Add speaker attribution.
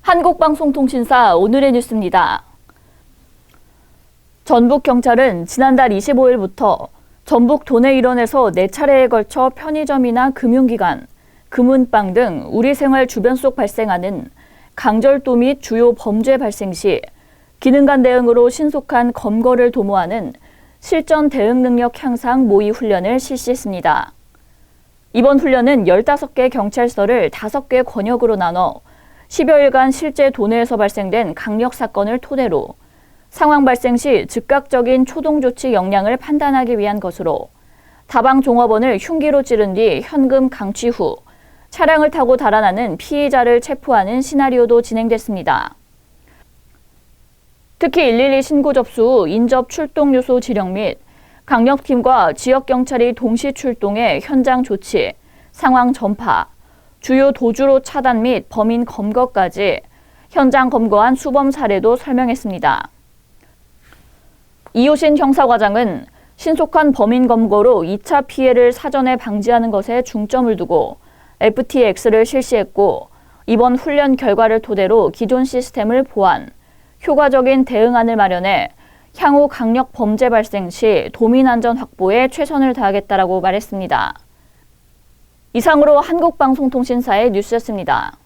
Speaker 1: 한국방송통신사 오늘의 뉴스입니다. 전북 경찰은 지난달 25일부터 전북 도내 일원에서 4차례에 걸쳐 편의점이나 금융기관, 금은방 등 우리 생활 주변 속 발생하는 강절도 및 주요 범죄 발생 시 기능간 대응으로 신속한 검거를 도모하는 실전 대응 능력 향상 모의 훈련을 실시했습니다. 이번 훈련은 15개 경찰서를 5개 권역으로 나눠 10여일간 실제 도내에서 발생된 강력 사건을 토대로 상황 발생 시 즉각적인 초동 조치 역량을 판단하기 위한 것으로 다방 종업원을 흉기로 찌른 뒤 현금 강취 후 차량을 타고 달아나는 피의자를 체포하는 시나리오도 진행됐습니다. 특히 112 신고 접수 후 인접 출동 요소 지령 및 강력팀과 지역경찰이 동시 출동해 현장 조치, 상황 전파, 주요 도주로 차단 및 범인 검거까지 현장 검거한 수범 사례도 설명했습니다. 이호신 형사과장은 신속한 범인 검거로 2차 피해를 사전에 방지하는 것에 중점을 두고 FTX를 실시했고 이번 훈련 결과를 토대로 기존 시스템을 보완, 효과적인 대응안을 마련해 향후 강력 범죄 발생 시 도민 안전 확보에 최선을 다하겠다라고 말했습니다. 이상으로 한국방송통신사의 뉴스였습니다.